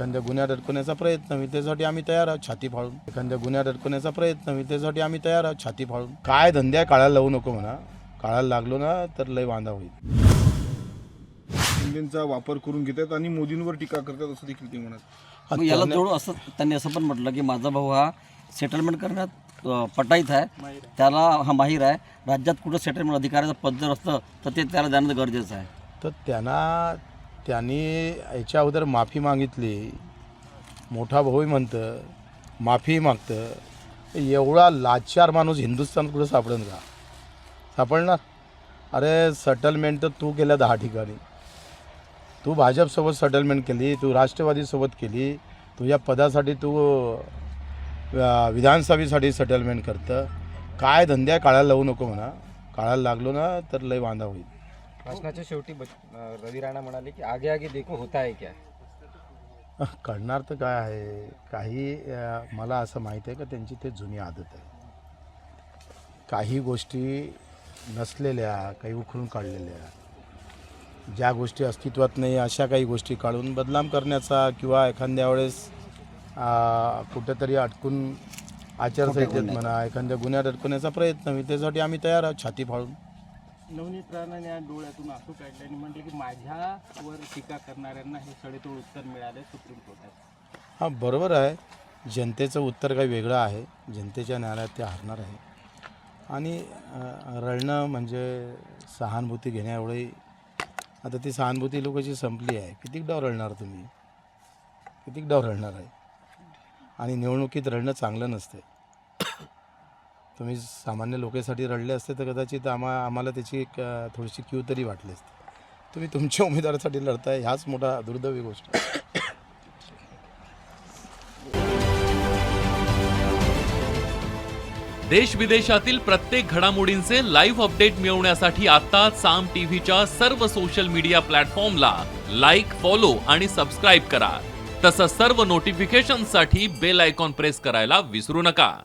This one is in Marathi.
एखाद्या गुन्ह्यात अडकवण्याचा प्रयत्न होईल त्यासाठी आम्ही तयार आहोत छाती फाळून एखाद्या गुन्ह्यात अडकवण्याचा प्रयत्न होईल त्यासाठी आम्ही तयार आहोत छाती फाळून काय धंद्या काढायला लावू नको म्हणा. काढायला लागलो ना तर लय वांदा होईल. हिंदींचा वापर करून घेतात आणि मोदींवर टीका करतात असं देखील ते म्हणत मग याला जोडून असं त्यांनी असं पण म्हटलं की माझा भाऊ हा सेटलमेंट करण्यात अं, पटाईत आहे. त्याला हा माहीर आहे. राज्यात कुठं सेटलमेंट अधिकाऱ्याचं पद जर असतं तर ते त्याला जाणं गरजेचं आहे. तर त्यांना त्यांनी याच्या अगोदर माफी मागितली. मोठा भाऊही म्हणतं माफी मागतं. एवढा लाचार माणूस हिंदुस्थान कुठं सापडेल का? सापडणार? अरे सटलमेंट तर तू केलं दहा ठिकाणी. तू भाजपसोबत सेटलमेंट केली तू राष्ट्रवादीसोबत केली तुझ्या पदासाठी तू विधानसभेसाठी सेटलमेंट करतं. काय धंद्या काळाला लावू नको म्हणा. काळाला लागलो ना तर लय वांदा होईल. भाषणाच्या शेवटी रवी राणा म्हणाले की आगे आगे देखो होता है क्या? करणार तर काय आहे? काही अ, मला असं माहीत आहे का त्यांची ते जुनी आदत आहे. काही गोष्टी नसलेल्या काही उखडून काढलेल्या ज्या गोष्टी अस्तित्वात नाही अशा काही गोष्टी काढून बदनाम करण्याचा किंवा एखाद्या वेळेस अ, कुठेतरी अटकून आचारसंहितेत म्हणा एखाद्या गुन्ह्यात अडकवण्याचा प्रयत्न होईल त्यासाठी आम्ही तयार आहोत छाती फाळून नवनीत राणाने या डोळ्यातून आसू काढले आणि म्हणले की माझ्यावर टीका करणाऱ्यांना हे सडेतोड उत्तर मिळाले सुप्रीम कोर्टात. हां बरोबर आहे. जनतेचं उत्तर काही वेगळं आहे. जनतेच्या न्यायालयात ते हरणार आहे. आणि रडणं म्हणजे सहानुभूती घेण्याएवढी आता ती सहानुभूती लोकांची संपली आहे. कितीक डाव रडणार तुम्ही? कितीक डाव रडणार आहे? आणि निवडणुकीत रडणं चांगलं नसतं तुम्ही सामान्य लोकांसाठी रडले असते तर कदाचित आम्हा आम्हाला त्याची एक थोडीशी क्यू तरी वाटली असते. तुम्ही तुमच्या उमेदवारासाठी लढताय ह्याच मोठा दुर्दैवी गोष्ट देश विदेशातील प्रत्येक घडामोडींचे लाईव्ह अपडेट मिळवण्यासाठी आता साम टीव्हीच्या सर्व सोशल मीडिया प्लॅटफॉर्मला लाईक फॉलो आणि सबस्क्राईब करा. तसंच सर्व नोटिफिकेशनसाठी बेल आयकॉन प्रेस करायला विसरू नका.